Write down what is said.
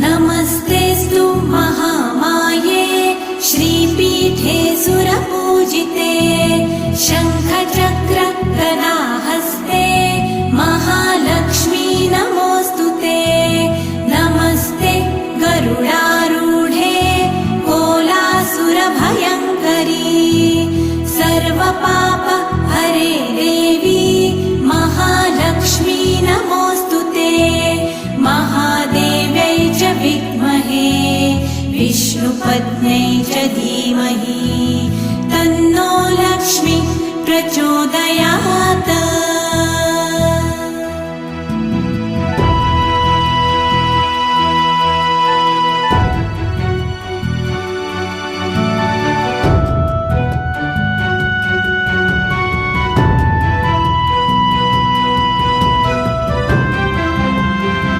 नमस्तेऽस्तु महामाये श्रीपीठे सुरपूजिते शङ्खचक्र गदाहस्ते महालक्ष्मी नमोऽस्तु ते। नमस्ते गरुडारूढे कोलासुरभयङ्करी सर्वपाप विद्महे विष्णुपत्न्यै च धीमहि। तन्नो लक्ष्मी प्रचोदयात्